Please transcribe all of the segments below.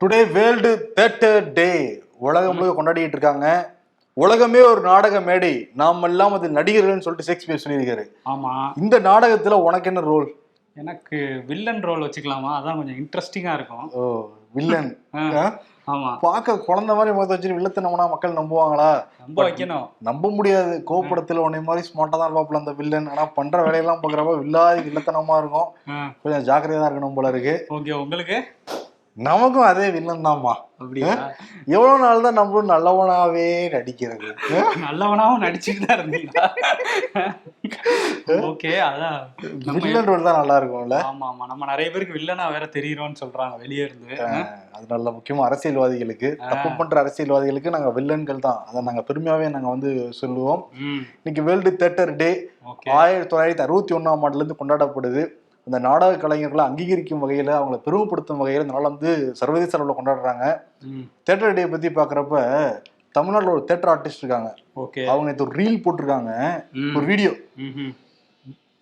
Today world theatre டே உலகம் முழுக்க கொண்டாடிட்டு இருக்காங்க. உலகமே ஒரு நாடக மேடை. நாம் எல்லாம் அது நடிகர்கள்னு சொல்லிட்டு ஷேக்ஸ்பியர் சொல்லியிருக்காரு. ஆமா. இந்த நாடகத்துல உனக்கு என்ன ரோல் எனக்கு வில்லன் ரோல் வச்சுக்கலாமா? அதான் கொஞ்சம் இன்ட்ரெஸ்டிங்கா இருக்கும். ஓ வில்லன் ஆமா. பார்க்க குழந்தை மாதிரி முகத்தை வச்சு வில்லத்தனம்னா மக்கள் நம்புவாங்களா? நம்ப வைக்கணும். நம்ப முடியாது. கோபடத்துல உன்னை மாதிரி ஸ்மார்ட்டா தான் இருப்பாப்புல அந்த வில்லன் ஆனா பண்ற வேலையெல்லாம் பாக்குறப்ப வில்லாதி வில்லத்தனமா இருக்கும். கொஞ்சம் ஜாக்கிரதையா இருக்கணும் போல இருக்கு. ஓகே உங்களுக்கு? நமக்கும் அதே வில்லன் தான்மா. அப்படியா? எவ்வளவு நாள் தான் நம்மளும் நல்லவனாவே நடிக்கிறது. நல்லவனாவும் நடிச்சுட்டு தான் இருந்தீங்களா? ஓகே அதான். வில்லன் ரோல் தான் நல்லா இருக்கும்ல. ஆமா ஆமா நம்ம நிறைய பேருக்கு வில்லனா வேற தெரியுறோம்னு சொல்றாங்க வெளியே இருந்து. அது நல்ல முக்கியமா அரசியல்வாதிகளுக்கு. தப்பு பண்ற அரசியல்வாதிகளுக்கு நாங்க வில்லன்கள் தான். அதை நாங்க பெருமையாவே நாங்க வந்து சொல்லுவோம். இன்னைக்கு வேர்ல்டு தேட்டர் டே ஆயிரத்தி தொள்ளாயிரத்தி அறுபத்தி ஒன்னாம் ஆண்டுல இருந்து கொண்டாடப்படுது. அந்த நாடக கலைஞர்களை அங்கீகரிக்கும் வகையில அவங்களை பெருமைப்படுத்தும் வகையில இந்த நாள் வந்து சர்வதேச அளவில் கொண்டாடுறாங்க. ம். தேட்டர் டே பத்தி பாக்குறப்ப தமிழ்நாட்டுல ஒரு தேட்டர் ஆர்டிஸ்ட் இருக்காங்க. ஓகே. அவங்க நேத்து ஒரு ரீல் போட்டிருக்காங்க. ஒரு வீடியோ.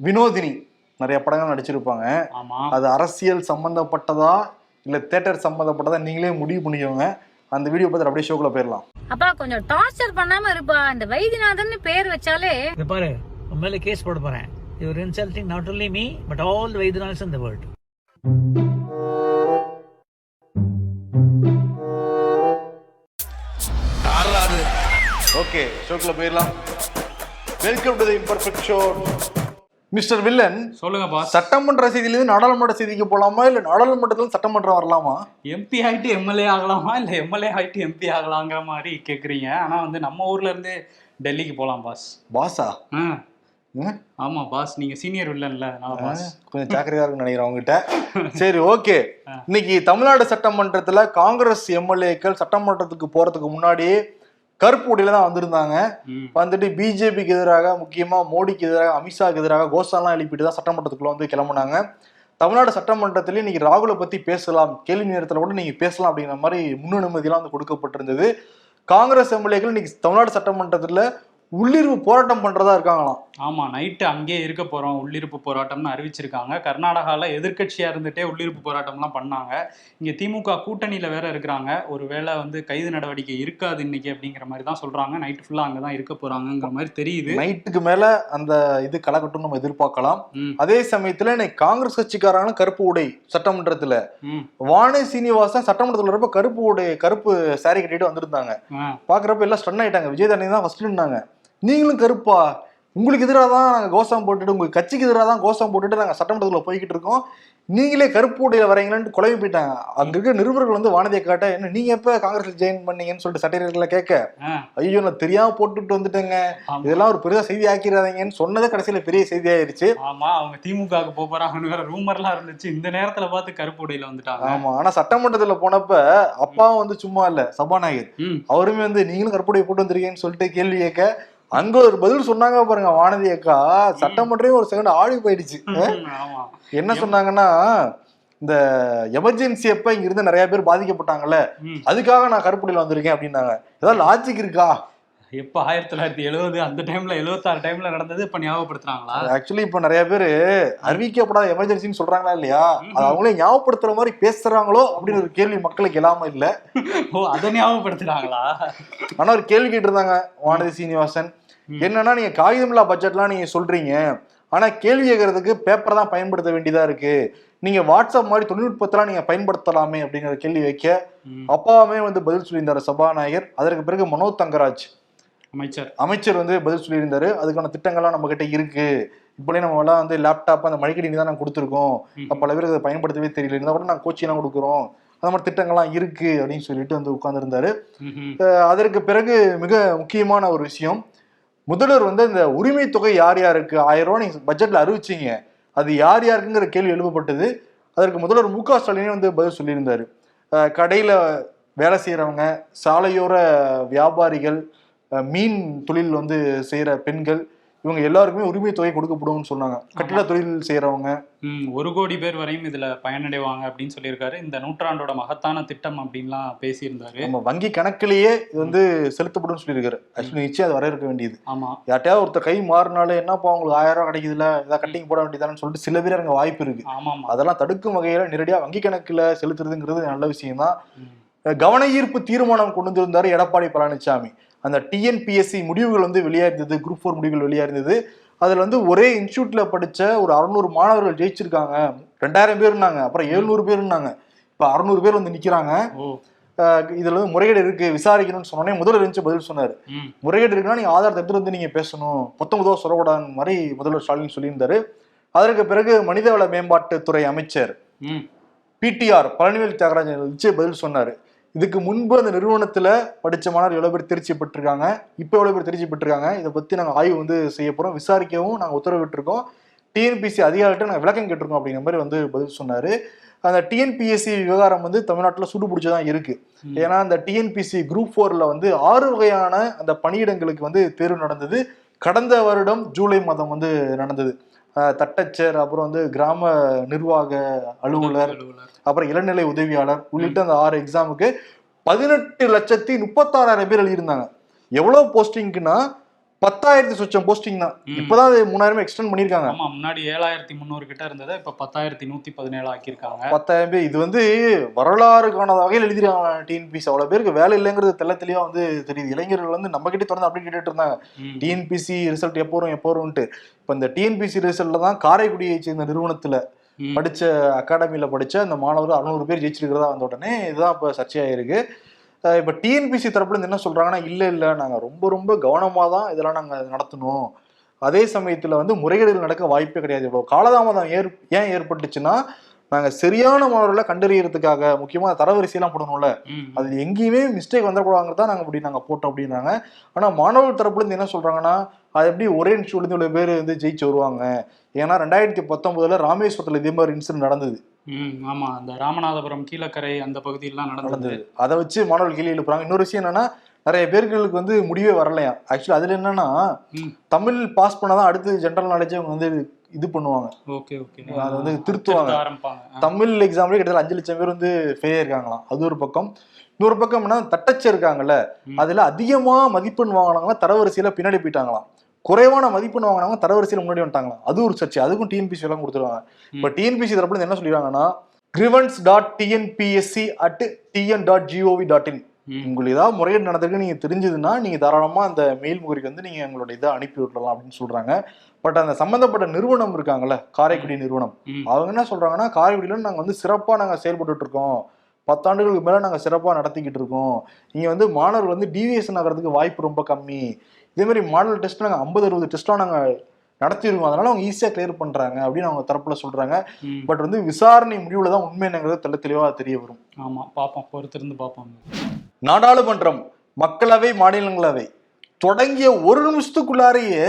வினோதினி நிறைய படங்கள் நடிச்சிருப்பாங்க. ஆமா. அது அரசியல் சம்பந்தப்பட்டதா இல்ல தேட்டர் சம்பந்தப்பட்டதா நீங்களே முடிவு பண்ணிக்கோங்க. அந்த வீடியோ பார்த்து அப்படியே ஷோக்குள்ள போயிடலாம். அப்பா கொஞ்சம் டார்ச்சர் பண்ணாம இருப்பா. இந்த வைத்தியநாதன் பேர் வச்சாலே பாரு உன் மேல கேஸ் போட போறேன். Your insulting not only me but all the Vaidyanathans in the world okay ஷோக்குள்ள போயிடலாம். Welcome to the imperfect show mister villain சொல்லுங்க பாஸ் சட்டமன்ற செய்தியிலிருந்து நாடாளுமன்ற செய்திக்கு போலாமா? இல்ல நாடாளுமன்றத்துல சட்டமன்றம் வரலாமா? எம்பி ஆயிட்டு எம்எல்ஏ ஆகலாமா? இல்ல எம்எல்ஏ ஆயிட்டு எம்பி ஆகலாங்கிற மாதிரி கேக்குறீங்க. ஆனா வந்து நம்ம ஊர்ல இருந்து டெல்லிக்கு போலாம் பாஸ் பாஸா ஆ? ஆமா பாஸ் நீங்க சீனியர் பாஸ் கொஞ்சம் ஜாக்கிரதையா இருக்குன்னு நினைக்கிறேன் உங்ககிட்ட. சரி ஓகே. இன்னைக்கு தமிழ்நாடு சட்டமன்றத்துல காங்கிரஸ் எம்எல்ஏக்கள் சட்டமன்றத்துக்கு போறதுக்கு முன்னாடி கருப்பு உடையில தான் வந்திருந்தாங்க. வந்துட்டு பிஜேபிக்கு எதிராக முக்கியமா மோடிக்கு எதிராக அமித்ஷாக்கு எதிராக கோஷம்லாம் எழுப்பிட்டு தான் சட்டமன்றத்துக்குள்ள வந்து கிளம்புனாங்க. தமிழ்நாடு சட்டமன்றத்திலே இன்னைக்கு ராகுலை பத்தி பேசலாம். கேள்வி நேரத்துல கூட நீங்க பேசலாம் அப்படிங்கிற மாதிரி முன்னுரிமையெல்லாம் வந்து கொடுக்கப்பட்டிருந்தது. காங்கிரஸ் எம்எல்ஏக்கள் இன்னைக்கு தமிழ்நாடு சட்டமன்றத்துல உள்ளிருப்பு போராட்டம் பண்றதா இருக்காங்களாம். ஆமா நைட்டு அங்கேயே இருக்க போறோம் உள்ளிருப்பு போராட்டம்னு அறிவிச்சிருக்காங்க. கர்நாடகால எதிர்க்கட்சியா இருந்துட்டே உள்ளிருப்பு போராட்டம்லாம் பண்ணாங்க. இங்க திமுக கூட்டணியில வேற இருக்கிறாங்க. ஒருவேளை வந்து கைது நடவடிக்கை இருக்காது இன்னைக்கு அப்படிங்கிற மாதிரி தான் சொல்றாங்க. நைட் ஃபுல்லா அங்கதான் இருக்க போறாங்கங்கிற மாதிரி தெரியுது. நைட்டுக்கு மேல அந்த இது கலக்கட்டும் நம்ம எதிர்பார்க்கலாம். அதே சமயத்துல இன்னைக்கு காங்கிரஸ் கட்சிக்காரங்களும் கருப்பு உடை சட்டமன்றத்துல வானே சீனிவாசன் சட்டமன்றத்துல இருப்ப கருப்பு உடை கருப்பு சாரி கட்டிட்டு வந்திருந்தாங்க. பாக்குறப்ப எல்லாம் ஸ்டன் ஆயிட்டாங்க. விஜயதானி தான் ஃபர்ஸ்ட் இருந்தாங்க நீங்களும் கருப்பா. உங்களுக்கு எதிராக தான் நாங்கள் கோஷம் போட்டுட்டு உங்க கட்சிக்கு எதிராக தான் கோஷம் போட்டுட்டு நாங்கள் சட்டமன்றத்துல போய்கிட்டு இருக்கோம். நீங்களே கருப்பு உடையில வரீங்களான்னு குழம்பி போயிட்டாங்க. அங்க இருக்க நிருபர்கள் வந்து வானதியை காட்ட என்ன நீங்க எப்ப காங்கிரஸ்ல ஜாயின் பண்ணீங்கன்னு சொல்லிட்டு சட்டையர்களை கேட்க ஐயோ நான் தெரியாம போட்டுட்டு வந்துட்டேங்க. இதெல்லாம் ஒரு பெரிய செய்தி ஆக்கிடாதீங்கன்னு சொன்னதே கடைசியில பெரிய செய்தி ஆயிருச்சு. ஆமா அவங்க திமுகவுக்கு போக போறாங்கன்னு வேற ரூமர்லாம் இருந்துச்சு. இந்த நேரத்துல பார்த்து கருப்பு உடையில வந்துட்டாங்க. ஆமா ஆனா சட்டமன்றத்துல போனப்ப அப்பாவும் வந்து சும்மா இல்ல சபாநாயகர். அவருமே வந்து நீங்களும் கருப்புடைய போட்டு வந்திருக்கீங்கன்னு சொல்லிட்டு கேள்வி கேட்க அங்க ஒரு பதில் சொன்னாங்க பாருங்க வானதி அக்கா. சட்டமன்றமே ஒரு செகண்ட் ஆடி போயிடுச்சு. என்ன சொன்னாங்கன்னா இந்த எமர்ஜென்சி அப்ப இங்க இருந்து நிறைய பேர் பாதிக்கப்பட்டாங்கல்ல அதுக்காக நான் கருப்புடையில வந்திருக்கேன் அப்படின்னாங்க. ஏதாவது லாஜிக் இருக்கா? எப்ப ஆயிரத்தி தொள்ளாயிரத்தி எழுபது அந்த டைம்ல எழுபத்தாறு டைம்ல நடந்தது இப்ப ஞாபகப்படுத்துறாங்களா? ஆக்சுவலி இப்ப நிறைய பேர் அறிவிக்கப்படாத எமர்ஜென்சின்னு சொல்றாங்களா இல்லையா? அது அவங்களே ஞாபகப்படுத்துற மாதிரி பேசுறாங்களோ அப்படின்னு ஒரு கேள்வி மக்களுக்கு இல்லாம இல்ல. ஓ அதை ஞாபகப்படுத்துறாங்களா? ஆனா ஒரு கேள்வி கேட்டிருந்தாங்க வானதி சீனிவாசன். என்னன்னா நீங்க காகிதமில்லா பட்ஜெட்லாம் நீங்க சொல்றீங்க. ஆனா கேள்வி கேட்கறதுக்கு பேப்பர் தான் பயன்படுத்த வேண்டியதா இருக்கு. நீங்க வாட்ஸ்அப் மாதிரி தொழில்நுட்பத்தெல்லாம் நீங்க பயன்படுத்தலாமே அப்படிங்கிற கேள்வி வைக்க அப்பாவுமே வந்து பதில் சொல்லியிருந்தாரு சபாநாயகர். அதற்கு பிறகு மனோ தங்கராஜ். அமைச்சர். அமைச்சர் வந்து பதில் சொல்லியிருந்தாரு. அதுக்கான திட்டங்கள்லாம் நம்ம கிட்ட இருக்கு. இப்போலே நம்ம எல்லாம் வந்து லேப்டாப் அந்த மடிக்கடி தான் நாங்கள் கொடுத்துருக்கோம். பல பேருக்கு அதை பயன்படுத்தவே தெரியல. இருந்தால் கூட நாங்கள் கோச்சிங்லாம் கொடுக்குறோம். அந்த மாதிரி திட்டங்கள்லாம் இருக்கு அப்படின்னு சொல்லிட்டு வந்து உட்கார்ந்திருந்தாரு. அதற்கு பிறகு மிக முக்கியமான ஒரு விஷயம் முதல்வர் வந்து இந்த உரிமை தொகை யார் யாருக்கு ஆயிரம் ரூபாய் நீங்க பட்ஜெட்ல அறிவிச்சீங்க. அது யார் யாருக்குங்கிற கேள்வி எழுப்பப்பட்டது. அதற்கு முதல்வர் மு க ஸ்டாலினே வந்து பதில் சொல்லியிருந்தாரு. கடையில வேலை செய்யறவங்க சாலையோர வியாபாரிகள் மீன் தொழில் வந்து செய்யற பெண்கள் இவங்க எல்லாருக்குமே உரிமை தொகை கொடுக்கப்படும்னு சொன்னாங்க. கட்டிட தொழில் செய்யறவங்க ஒரு கோடி பேர் வரையும் இதுல பயனடைவாங்க அப்படின்னு சொல்லியிருக்காரு. இந்த நூற்றாண்டோட மகத்தான திட்டம் அப்படின்லாம் பேசியிருந்தாரு. நம்ம வங்கி கணக்கிலேயே இது வந்து செலுத்தப்படும் சொல்லியிருக்காரு. ஆக்சுவலி நிச்சயம் அது வரவேற்க வேண்டியது. ஆமா. யார்ட்டையாவது ஒருத்தர் கை மாறினாலே என்னப்பா உங்களுக்கு ஆயிரம் ரூபாய் கிடைக்குதுல ஏதாவது கட்டிங் போட வேண்டியதானு சொல்லிட்டு சில பேர் அங்க வாய்ப்பு இருக்கு. அதெல்லாம் தடுக்கும் வகையில நேரடியா வங்கி கணக்குல செலுத்துறதுங்கிறது நல்ல விஷயம் தான். கவன ஈர்ப்பு தீர்மானம் கொண்டு வந்திருந்தாரு எடப்பாடி பழனிசாமி அந்த டிஎன்பிஎஸ்சி முடிவுகள் வந்து வெளியாயிருந்தது குரூப் ஃபோர் முடிவுகள் வெளியாயிருந்தது. அதுல வந்து ஒரே இன்ஸ்டியூட்ல படிச்ச ஒரு அறுநூறு மாணவர்கள் ஜெயிச்சிருக்காங்க. ரெண்டாயிரம் பேர் இருந்தாங்க அப்புறம் எழுநூறு பேர் இருந்தாங்க. இப்ப அறுநூறு பேர் வந்து அஹ் இதுல வந்து முறைகேடு இருக்கு விசாரிக்கணும்னு சொன்னோடனே முதல்வர் இருந்துச்சு பதில் சொன்னாரு. முறைகேடு இருக்குன்னா நீங்க ஆதாரத்தை எடுத்துட்டு வந்து நீங்க பேசணும். பொத்தமுதவா சொல்லக்கூடாது மாதிரி முதல்வர் ஸ்டாலின் சொல்லியிருந்தாரு. அதற்கு பிறகு மனிதவள மேம்பாட்டுத்துறை அமைச்சர் பிடிஆர் பழனிவேல் தியாகராஜன் பதில் சொன்னாரு. இதுக்கு முன்பு அந்த நிறுவனத்துல படிச்ச மாணவர் எவ்வளவு பேர் தேர்ச்சி பெற்றிருக்காங்க இப்போ எவ்வளவு பேர் தேர்ச்சி பெற்றிருக்காங்க இதை பத்தி நாங்க ஆய்வு வந்து செய்ய போறோம். விசாரிக்கவும் நாங்க உத்தரவிட்டிருக்கோம். டிஎன்பிசி அதிகாரிகிட்ட நாங்க விளக்கம் கேட்டிருக்கோம் அப்படிங்கிற மாதிரி வந்து பதில் சொன்னாரு. அந்த டிஎன்பிஎஸ்சி விவகாரம் வந்து தமிழ்நாட்டுல சூடு பிடிச்சதான் இருக்கு. ம். ஏன்னா அந்த டிஎன்பிசி குரூப் ஃபோர்ல வந்து ஆறு வகையான அந்த பணியிடங்களுக்கு வந்து தேர்வு நடந்தது. கடந்த வருடம் ஜூலை மாதம் வந்து நடந்தது. தட்டச்சர் அப்புறம் வந்து கிராம நிர்வாக அலுவலர் அப்புறம் இளநிலை உதவியாளர் உள்ளிட்ட அந்த ஆறு எக்ஸாமுக்கு பதினெட்டு லட்சத்தி முப்பத்தாறாயிரம் பேர் எழுதியிருந்தாங்க. எவ்வளவு போஸ்டிங்க்குன்னா பத்தாயிரத்தி சொச்சம் போஸ்டிங் தான். இப்பதான் மூணாயிரம் எக்ஸ்டெண்ட் பண்ணிருக்காங்க. ஆமா முன்னாடி ஏழாயிரத்தி முந்நூறு கிட்ட இருந்ததை இப்ப பத்தாயிரத்தி நூத்தி பதினேழு ஆக்கியிருக்காங்க. பத்தாயிரம் பேர் இது வந்து வரலாறு காணாத வகையில் எழுதிருக்காங்க டிஎன்பிசி அவ்வளவு பேருக்கு வேலை இல்லைங்கிறது தெள்ள தெளிவா வந்து தெரியுது. இளைஞர்கள் வந்து நம்ம கிட்ட தொடர்ந்து அப்படி கேட்டுட்டு இருந்தாங்க. டிஎன்பிசி ரிசல்ட் எப்போ வரும் எப்போ வரும்ன்ட்டு. இப்போ இந்த டிஎன்பிசி ரிசல்ட்ல தான் காரைக்குடியை சேர்ந்த நிறுவனத்துல. படிச்ச அகாடமியில படிச்ச அந்த மாணவர் அறுநூறு பேர் ஜெயிச்சிருக்கிறதா வந்த உடனே இதுதான் இப்போ சர்ச்சையாயிருக்கு. இப்ப டிஎன்பிசி தரப்புல இருந்து என்ன சொல்றாங்கன்னா இல்ல இல்ல நாங்க ரொம்ப ரொம்ப கவனமா தான் இதெல்லாம் நாங்க நடத்தணும். அதே சமயத்துல வந்து முறைகேடுகள் நடக்க வாய்ப்பே கிடையாது. இவ்வளவு காலதாமதம் ஏற் ஏன் ஏற்பட்டுச்சுன்னா நாங்க சரியான மாணவர்களை கண்டறியறதுக்காக முக்கியமா தரவரிசையெல்லாம் போடணும்ல. அது எங்கேயுமே மிஸ்டேக் வந்துடக்கூடாதுங்கிறது தான் நாங்க இப்படி நாங்க போட்டோம் அப்படின்றாங்க ஆனா மாணவர் தரப்புல இருந்து என்ன சொல்றாங்கன்னா அது எப்படி ஒரே இன்ஸ்டியூட்ல இருந்து இவ்வளவு பேர் வந்து ஜெயிச்சு வருவாங்க? ஏன்னா ரெண்டாயிரத்தி பத்தொன்பதுல ராமேஸ்வரத்துல இதே மாதிரி இன்சிடென்ட் நடந்தது. ஆமா. அந்த ராமநாதபுரம் கீழக்கரை அந்த பகுதியெல்லாம் நடந்தது. நடந்தது. அதை வச்சு மாணவர்கள் கேள்வி எழுப்புறாங்க இன்னொரு விஷயம் என்னன்னா நிறைய பேர்களுக்கு வந்து முடிவே வரலையா? ஆக்சுவலி அதுல என்னன்னா. தமிழ் பாஸ் பண்ணாதான் அடுத்து ஜென்ரல் நாலேஜ் அவங்க வந்து இது பண்ணுவாங்க. Okay okay. அதை வந்து திருத்துவாங்க. தமிழ் எக்ஸாம்லயே கிட்டத்தட்ட அஞ்சு லட்சம் பேர் வந்து ஃபெயில் இருக்காங்களாம் அது ஒரு பக்கம். இன்னொரு பக்கம் என்ன தட்டச்சு இருக்காங்கல்ல. அதுல அதிகமா மதிப்பெண் வாங்கினாங்கன்னா தரவரிசையில பின்னாடி போயிட்டாங்களாம். குறைவான மதிப்பெண் வாங்கினவங்க தரவரிசையில முன்னாடி வந்துட்டாங்களாம். அது ஒரு சர்ச்சை. அதுக்கும் டிஎன்பிசி எல்லாம் கொடுத்துருவாங்க. இப்ப டிஎன்பிசி தரப்புல என்ன சொல்லிடுறாங்கன்னா grievance dot TNPSC at TN dot gov dot in. உங்களுக்கு ஏதாவது முறையீடு நடந்திருக்கு நீங்க தெரிஞ்சதுன்னா நீங்க தாராளமா அந்த மெயில் முகரிக்கு வந்து நீங்க உங்களோட இதை அனுப்பி விடலாம் அப்படின்னு சொல்றாங்க. பட் அந்த சம்பந்தப்பட்ட நிறுவனம் இருக்காங்கல்ல காரைக்குடி நிறுவனம். அவங்க என்ன சொல்றாங்கன்னா காரைக்குடியில நாங்க வந்து சிறப்பா நாங்க செயல்பட்டுட்டு இருக்கோம். பத்தாண்டுகளுக்கு மேல நாங்க சிறப்பா நடத்திக்கிட்டு இருக்கோம். இங்க வந்து மாணவர்கள் வந்து டிவியேஷன் ஆகிறதுக்கு வாய்ப்பு ரொம்ப கம்மி. இதே மாதிரி மாடல் டெஸ்ட் நாங்க ஐம்பது அறுபது டெஸ்ட்லாம் நாங்க நடத்திருக்கோம். அதனால அவங்க ஈஸியா கிளியர் பண்றாங்க அப்படின்னு அவங்க தரப்புல சொல்றாங்க. ம். பட் வந்து விசாரணை முடிவுல தான் உண்மை என்னங்கிறது தெள்ள தெளிவா தெரிய வரும். ஆமா பாப்போம். பொறுத்திருந்து பாப்போம். நாடாளுமன்றம் மக்களவை மாநிலங்களவை. தொடங்கிய ஒரு நிமிஷத்துக்குள்ளாரையே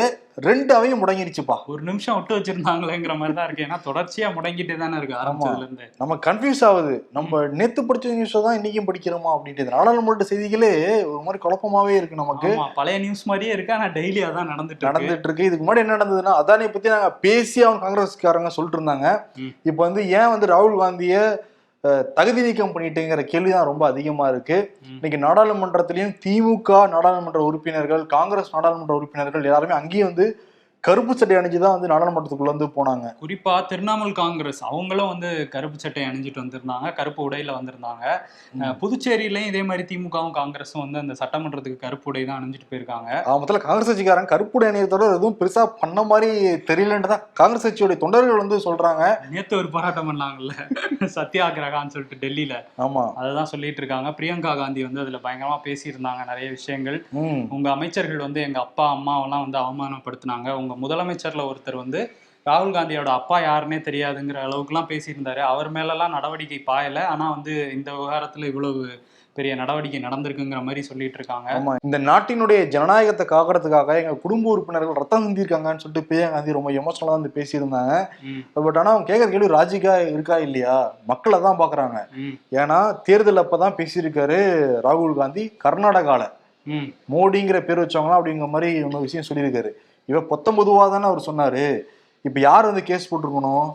ரெண்டு அவையும் முடங்கிருச்சுப்பா ஒரு நிமிஷம் விட்டு வச்சிருந்தாங்களேங்கிற மாதிரி தான் இருக்கு. ஏன்னா தொடர்ச்சியா முடங்கிட்டே தானே இருக்கு ஆரம்பிச்சதுல இருந்து நம்ம கன்ஃபியூஸ் ஆகுது. நம்ம நேத்து படிச்ச நியூஸ் தான் இன்னைக்கும் படிக்கிறோமா அப்படின்ட்டு நாடாளுமன்ற செய்திகளே ஒரு மாதிரி குழப்பமாவே இருக்கு நமக்கு. பழைய நியூஸ் மாதிரியே இருக்கு. ஆனா டெய்லி அதான் நடந்துட்டு இருக்கு. நடந்துட்டு இருக்கு இதுக்கு முன்னாடி என்ன நடந்ததுன்னா அதானி பத்தி நாங்க பேசி அவங்க காங்கிரஸ்காரங்க சொல்லிட்டு இருந்தாங்க. இப்போ வந்து ஏன் வந்து ராகுல் காந்திய தகுதி நீக்கம் பண்ணிட்டுங்கிற கேள்விதான் ரொம்ப அதிகமா இருக்கு ம். இன்னைக்கு நாடாளுமன்றத்திலையும் திமுக நாடாளுமன்ற உறுப்பினர்கள் காங்கிரஸ் நாடாளுமன்ற உறுப்பினர்கள் எல்லாருமே அங்கேயும் வந்து கருப்பு சட்டை அணிஞ்சுதான் வந்து நாடாளுமன்றத்துக்குள்ள வந்து போனாங்க. குறிப்பா திரிணாமுல் காங்கிரஸ் அவங்களும் வந்து கருப்பு சட்டை அணிஞ்சிட்டு வந்திருந்தாங்க கருப்பு உடையில வந்திருந்தாங்க. புதுச்சேரியிலயும் இதே மாதிரி திமுகவும் காங்கிரஸும் வந்து அந்த சட்டமன்றத்துக்கு கருப்பு உடை தான் அணிஞ்சிட்டு போயிருக்காங்க. முதல்ல காங்கிரஸ் கட்சிக்காரங்க கருப்புடை அணியத்தோட எதுவும் பெருசா பண்ண மாதிரி தெரியலன்னு தான் காங்கிரஸ் கட்சியோட தொண்டர்கள் வந்து சொல்றாங்க. நேத்து ஒரு போராட்டம் பண்ணாங்கல்ல சத்தியாகிரகான்னு சொல்லிட்டு டெல்லியில. ஆமா. அததான் சொல்லிட்டு இருக்காங்க. பிரியங்கா காந்தி வந்து அதுல பயங்கரமா பேசியிருந்தாங்க நிறைய விஷயங்கள். உங்க அமைச்சர்கள் வந்து எங்க அப்பா அம்மாவெல்லாம் வந்து அவமானப்படுத்தினாங்க. உங்க முதலமைச்சர்ல ஒருத்தர் வந்து ராகுல் காந்தியோட அப்பா யாருன்னே தெரியாதுங்கிற அளவுக்குலாம் பேசியிருந்தாரு. அவர் மேலெல்லாம் நடவடிக்கை பாயல. ஆனா வந்து இந்த விவகாரத்துல இவ்வளவு பெரிய நடவடிக்கை நடந்திருக்குங்கிற மாதிரி சொல்லிட்டு இருக்காங்க ஆமா. இந்த நாட்டினுடைய ஜனநாயகத்தை காக்கிறதுக்காக எங்க குடும்ப உறுப்பினர்கள் ரத்தம் சிந்திருக்காங்கன்னு சொல்லிட்டு பிரியா காந்தி ரொம்ப எமோஷனலா வந்து பேசியிருந்தாங்க. பட் ஆனா அவங்க கேட்கற கேள்வி ராஜிகா இருக்கா இல்லையா? மக்களை தான் பாக்குறாங்க. ஏன்னா தேர்தல் அப்பதான் பேசியிருக்காரு ராகுல் காந்தி கர்நாடகால. மோடிங்கிற பேர் வச்சவங்களாம் அப்படிங்கிற மாதிரி இன்னொரு விஷயம் சொல்லியிருக்காரு. இவ பத்தொன்பதுவா தானே அவர் சொன்னாரு. இப்ப யார் வந்து கேஸ் போட்டிருக்கணும்.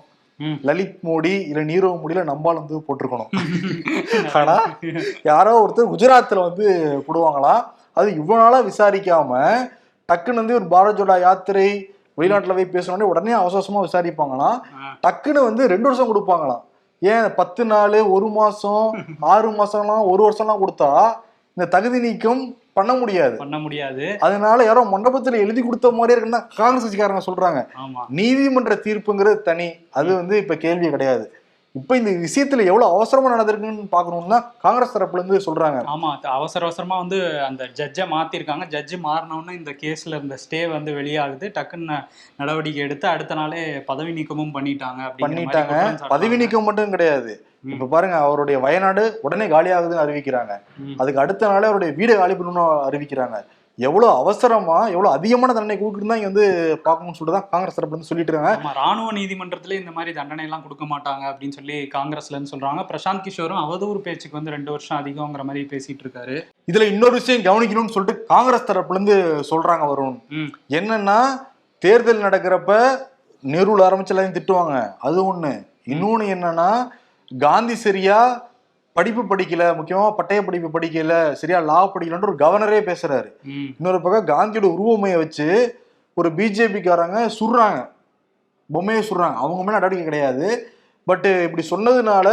லலித் மோடி இல்ல நீரவ் மோடியில நம்பால் வந்து போட்டிருக்கணும். ஆனா யாரோ ஒருத்தர் குஜராத்ல வந்து போடுவாங்களாம் அது இவ்வளவு நாளா விசாரிக்காம டக்குன்னு வந்து ஒரு பாரத் ஜோடா யாத்திரை வெளிநாட்டுல போய் பேசணும்னே உடனே அவசர அவசரமா விசாரிப்பாங்களாம். டக்குன்னு வந்து ரெண்டு வருஷம் கொடுப்பாங்களாம். ஏன் பத்து நாள் ஒரு மாசம் ஆறு மாசம்லாம் ஒரு வருஷம்லாம் கொடுத்தா இந்த தகுதி நீக்கம் பண்ண முடியாது. பண்ண முடியாது. அதனால யாரோ மண்டபத்துல எழுதி கொடுத்த மாதிரியே இருக்குன்னு காங்கிரஸ் கட்சிக்காரங்க சொல்றாங்க. நீதிமன்ற தீர்ப்புங்கிறது தனி. அது வந்து இப்ப கேள்வி கிடையாது. இப்ப இந்த விஷயத்துல எவ்வளவு அவசரமா நடந்திருக்குன்னு பாக்கணும்னா காங்கிரஸ் தரப்புல இருந்து சொல்றாங்க. ஆமா அவசர அவசரமா வந்து அந்த ஜட்ஜை மாத்திருக்காங்க. ஜட்ஜு மாறினோடனே இந்த கேஸ்ல இருந்த ஸ்டே வந்து வெளியாகுது. டக்குன்னு நடவடிக்கை எடுத்து அடுத்த நாளே பதவி நீக்கமும் பண்ணிட்டாங்க பண்ணிட்டாங்க. பதவி நீக்கம் மட்டும் கிடையாது. இப்ப பாருங்க அவருடைய வயநாடு உடனே காலியாகுதுன்னு அறிவிக்கிறாங்க. அதுக்கு அடுத்த நாளே அவருடைய வீடு காலி பண்ணணும்னு அறிவிக்கிறாங்க. எவ்வளவு அவசரமா எவ்வளவு அதிகமான தண்டனை கொடுக்குன்னு இங்க வந்து பார்க்கணும்னு சொல்லிட்டு தான் காங்கிரஸ் தரப்புல இருந்து சொல்லிட்டு இருக்காங்க. ராணுவ நீதிமன்றத்துல இந்த மாதிரி தண்டனை எல்லாம் கொடுக்க மாட்டாங்க அப்படின்னு சொல்லி காங்கிரஸ்ல இருந்து சொல்றாங்க. பிரசாந்த் கிஷோரும் அவதூறு பேச்சுக்கு வந்து ரெண்டு வருஷம் அதிகம்ங்கிற மாதிரி பேசிட்டு இருக்காரு. இதுல இன்னொரு விஷயம் கவனிக்கணும்னு சொல்லிட்டு காங்கிரஸ் தரப்புல இருந்து சொல்றாங்க வருண். ம். என்னன்னா தேர்தல் நடக்கிறப்ப நெருவில் ஆரம்பிச்சு எல்லாரையும் திட்டுவாங்க. அது ஒண்ணு. இன்னொன்னு என்னன்னா காந்தி சரியா படிப்பு படிக்கல முக்கியமா பட்டய படிப்பு படிக்கல சரியா லா படிக்கலன்ற ஒரு கவர்னரே பேசுறாரு. இன்னொரு பக்கம் காந்தியோட உருவமையை வச்சு ஒரு பிஜேபிக்காரங்க சுடுறாங்க. பொம்மையை சுடுறாங்க. அவங்க மேல நடவடிக்கை கிடையாது. பட் இப்படி சொன்னதுனால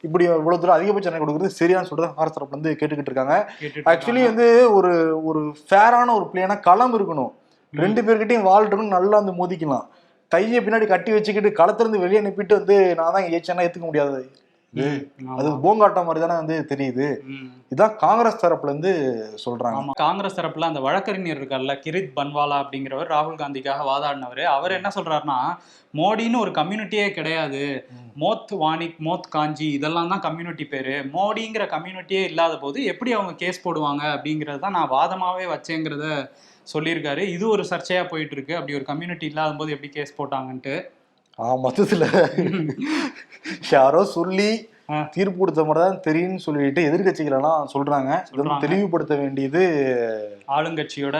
இப்படி இவ்வளவு தூரம் அதிகபட்ச தண்டனை கொடுக்குறது சரியான்னு காங்கிரஸ் தரப்புல இருந்து கேட்டுக்கிட்டு இருக்காங்க. ஆக்சுவலி. வந்து ஒரு ஒரு ஃபேரான ஒரு பிளேனா களம் இருக்கணும். ரெண்டு பேர்கிட்டயும் வால் இருக்கணும் நல்லா வந்து மோதிக்கலாம். கையை பின்னாடி கட்டி வச்சுக்கிட்டு களத்துல வெளியே அனுப்பிட்டு வந்து நான் தான் ஏச்சேன்னா ஏத்துக்க முடியாது. அது. போங்காட்டம் மாதிரி தானே வந்து தெரியுது. இதான் காங்கிரஸ் தரப்புல இருந்து சொல்றாங்க. ஆமா காங்கிரஸ் தரப்புல அந்த வழக்கறிஞர் இருக்கார்ல கிரித் பன்வாலா அப்படிங்கிறவர் ராகுல் காந்திக்காக வாதாடினவர். அவர் என்ன சொல்றாருன்னா மோடின்னு ஒரு கம்யூனிட்டியே கிடையாது. மோத் வாணிக் மோத் காஞ்சி இதெல்லாம் தான் கம்யூனிட்டி பேரு. மோடிங்கிற கம்யூனிட்டியே இல்லாத போது எப்படி அவங்க கேஸ் போடுவாங்க அப்படிங்கறத தான் நான் வாதமாவே வச்சேங்கிறத சொல்லியிருக்காரு. இது ஒரு சர்ச்சையா போயிட்டு இருக்கு. அப்படி ஒரு கம்யூனிட்டி இல்லாத போது எப்படி கேஸ் போட்டாங்கன்ட்டு. ஆ மொத்தத்துல யாரோ சொல்லி. தீர்ப்பு கொடுத்த மாதிரி தான் தெரியும்னு சொல்லிட்டு எதிர்கட்சிகள் எல்லாம் சொல்றாங்க இதை வந்து சொல்றாங்க. தெளிவுபடுத்த வேண்டியது ஆளுங்கட்சியோட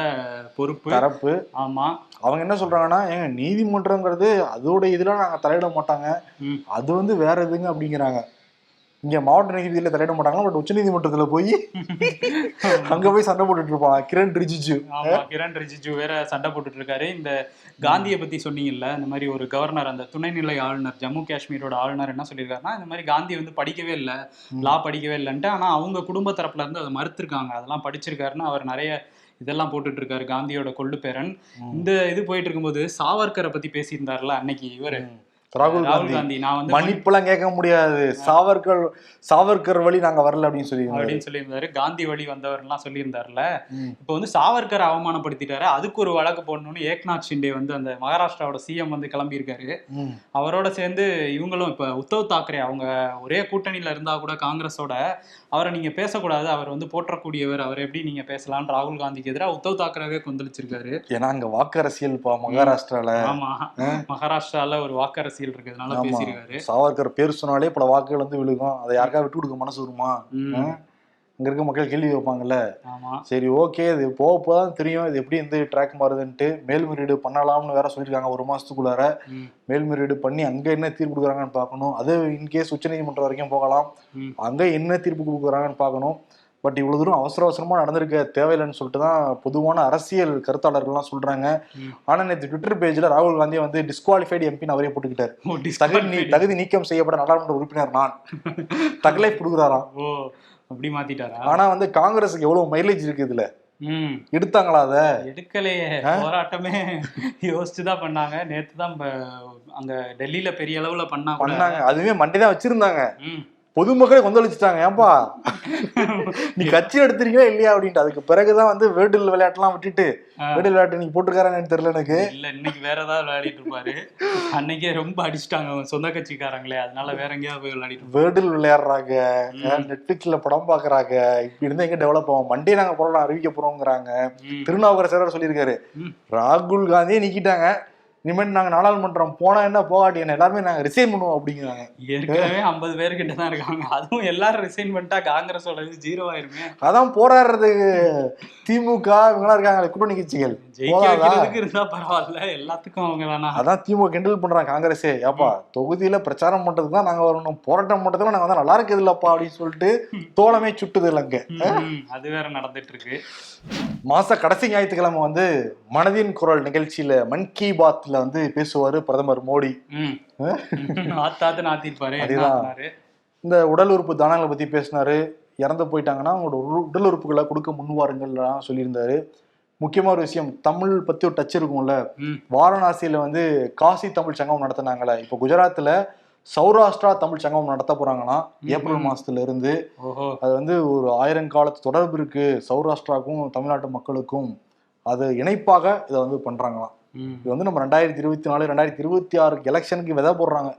பொறுப்பு தரப்பு ஆமா அவங்க என்ன சொல்றாங்கன்னா ஏங்க நீதிமன்றங்கிறது அதோட இதுல நாங்க தலையிட மாட்டாங்க. அது வந்து வேற எதுங்க அப்படிங்கிறாங்க இங்க மாவட்ட நீதிபதியில தலையிட மாட்டாங்க பட் உச்ச நீதிமன்றத்துல போய் அங்க போய் சண்டை போட்டுட்டு இருப்பாங்க கிரண் ரிஜிஜு. ஆமா கிரண் ரிஜிஜு வேற சண்டை போட்டுட்டு இருக்காரு. இந்த காந்தியை பத்தி சொன்னீங்கல்ல இந்த மாதிரி ஒரு கவர்னர் அந்த துணைநிலை ஆளுநர் ஜம்மு காஷ்மீரோட ஆளுநர் என்ன சொல்லியிருக்காருன்னா இந்த மாதிரி காந்தி வந்து படிக்கவே இல்லை லா படிக்கவே இல்லைன்ட்டு ஆனா அவங்க குடும்ப தரப்புல இருந்து அதை மறுத்திருக்காங்க. அதெல்லாம் படிச்சிருக்காருன்னு அவர் நிறைய இதெல்லாம் போட்டுட்டு இருக்காரு காந்தியோட கொள்ளு பேரன் இந்த இது போயிட்டு இருக்கும்போது சாவர்கரை பத்தி பேசியிருந்தாருல அன்னைக்கு இவரு. ராகுல் காந்தி நான் வந்து மன்னிப்பெல்லாம் கேட்க முடியாது. சாவர்கர் சாவர்கர் வழி நாங்க வரல அப்படின்னு சொல்லி அப்படின்னு சொல்லியிருந்தாரு. காந்தி வழி வந்தவர்லாம் சொல்லியிருந்தாருல. இப்போ வந்து சாவர்கர் அவமானப்படுத்திட்டாரு. அதுக்கு ஒரு வழக்கு போடணும்னு ஏக்நாத் ஷிண்டே வந்து அந்த மகாராஷ்டிராவோட சிஎம் வந்து கிளம்பியிருக்காரு. அவரோட சேர்ந்து இவங்களும் இப்ப உத்தவ் தாக்கரே அவங்க ஒரே கூட்டணியில இருந்தா கூட காங்கிரஸோட அவரை நீங்க பேசக்கூடாது. அவர் வந்து போற்றக்கூடியவர். அவர் எப்படி நீங்க பேசலாம்னு ராகுல் காந்திக்கு எதிராக உத்தவ் தாக்கரேவே கொந்தளிச்சிருக்காரு. ஏன்னா அங்க வாக்கு அரசியல் மகாராஷ்டிரால. ஆமா. மகாராஷ்டிரால ஒரு வாக்கு அரசியல் இருக்கிறதுனால ஆமா. பேசியிருக்காரு சாவர்கர் பேர் சொன்னாலே பல வாக்குகள் வந்து விழுகும். அதை யாருக்கா விட்டு கொடுக்க மனசு வருமா? இங்க இருக்க மக்கள் கேள்வி வைப்பாங்கல்ல சரி ஓகே. இது போக போதான் தெரியும். இது எப்படி இந்த ட்ராக் மாறுதுன்ட்டு. மேல்முறையீடு பண்ணலாம்னு வேற சொல்லியிருக்காங்க ஒரு மாசத்துக்குள்ளார. மேல்முறையீடு பண்ணி அங்க என்ன தீர்ப்பு கொடுக்குறாங்கன்னு பார்க்கணும். அது இன்கேஸ் உச்சநீதிமன்றம் வரைக்கும் போகலாம். அங்க என்ன தீர்ப்பு கொடுக்குறாங்கன்னு பார்க்கணும். பட் இவ்வளவு தூரம் அவசர அவசரமா நடந்திருக்க தேவையில்லைன்னு சொல்லிட்டு தான் பொதுவான அரசியல் கருத்தாளர்கள்லாம் சொல்றாங்க. ஆனா நேற்று ட்விட்டர் பேஜ்ல ராகுல் காந்தி வந்து டிஸ்குவாலிஃபைடு எம்பின்னு அவரே போட்டுக்கிட்டாரு. தகுதி தகுதி நீக்கம் செய்யப்பட்ட நாடாளுமன்ற உறுப்பினர் நான். தகலை கொடுக்குறாராம். அப்படி மாத்திட்டாரா? ஆனா வந்து காங்கிரஸுக்கு எவ்வளவு மைலேஜ் இருக்கு இதுல? ம். எடுத்தாங்களா அத? எடுக்கலையே. போராட்டமே யோசிச்சுதான் பண்ணாங்க. நேத்து தான் அங்க டெல்லியில பெரிய அளவுல பண்ணாங்க பண்ணாங்க. அதுவே மண்டே தான் வச்சிருந்தாங்க. பொதுமக்களே கொந்தளிச்சுட்டாங்க ஏன்பா? நீ கட்சி எடுத்திருக்கீங்களா இல்லையா அப்படின்ட்டு. அதுக்கு பிறகுதான் வந்து வேர்டில் விளையாட்டுலாம் விட்டுட்டு ஆ. வேர்டில் விளையாட்டு நீங்க போட்டுக்காரன்னு தெரியல எனக்கு. இல்ல இன்னைக்கு வேற ஏதாவது விளையாடிட்டு இருப்பாரு. அன்னைக்கே ரொம்ப அடிச்சிட்டாங்க அவங்க சொந்த கட்சிக்காரங்களே. அதனால வேற எங்கேயாவது போய் விளையாடிட்டு. வேர்டில் விளையாடுறாங்க நெட்ஃபிளிக்ஸ்ல படம் பாக்குறாங்க இப்படி இருந்தா எங்க டெவலப் ஆகும்? மண்டே நாங்க போறோம் அறிவிக்க போறோங்கிறாங்க. திருநாவுக்கரசர் சொல்லியிருக்காரு. ராகுல் காந்தியே நிக்கிட்டாங்க. இனிமேல் நாங்க நாடாளுமன்றம் போனா என்ன போகாட்டி என்ன எல்லாருமே நாங்க ரிசைன் பண்ணுவோம் அப்படிங்கிறாங்க. ஏற்கனவே ஐம்பது பேர்கிட்ட தான் இருக்காங்க. அதுவும் எல்லாரும் ரிசைன் பண்ணிட்டா காங்கிரஸோட இது ஜீரோ ஆயிருமே. அதான் போராடுறதுக்கு திமுக இவங்கெல்லாம் இருக்காங்க கூட்டணி கட்சிகள். ஜெயிக்க போதாதா? வைக்கிறதுக்கு இருந்தா பரவாயில்ல. எல்லாத்துக்கும் அவங்க வேணா அதான் திமுக கிண்டல் பண்றாங்க காங்கிரஸே. ஏப்பா தொகுதியில பிரச்சாரம் பண்றதுக்கு தான் நாங்க வரணும். போராட்டம் பண்றதுக்கு நாங்க வந்து நல்லா இருக்குது இல்லப்பா அப்படின்னு சொல்லிட்டு தோளமே சுட்டுது இல்லைங்க அது வேற நடந்துட்டு இருக்கு. மாச கடைசி ஞாயிற்றுக்கிழமை வந்து மனதின் குரல் நிகழ்ச்சியில மன் கி பாத்ல வந்து பேசுவாரு பிரதமர் மோடி? இந்த உடல் உறுப்பு தானங்களை பத்தி பேசினாரு. இறந்து போயிட்டாங்கன்னா அவங்களோட உடல் உறுப்புகளை கொடுக்க முன்வாருங்கள்லாம் சொல்லியிருந்தாரு. முக்கியமான ஒரு விஷயம் தமிழ் பத்தி ஒரு டச் இருக்கும்ல. வாரணாசியில வந்து காசி தமிழ் சங்கம் நடத்தினாங்களே. இப்போ குஜராத்ல சௌராஷ்டிரா தமிழ் சங்கம் நடத்த போறாங்களாம் ஏப்ரல். மாசத்துல இருந்து அது வந்து ஒரு ஆயிரங்காலத்து தொடர்பு இருக்கு சௌராஷ்டிராவுக்கும் தமிழ்நாட்டு மக்களுக்கும் அது இணைப்பாக இதை வந்து பண்றாங்களாம். இது வந்து நம்ம ரெண்டாயிரத்தி இருபத்தி நாலு ரெண்டாயிரத்தி இருபத்தி ஆறு எலெக்ஷனுக்கு விதை போடுறாங்க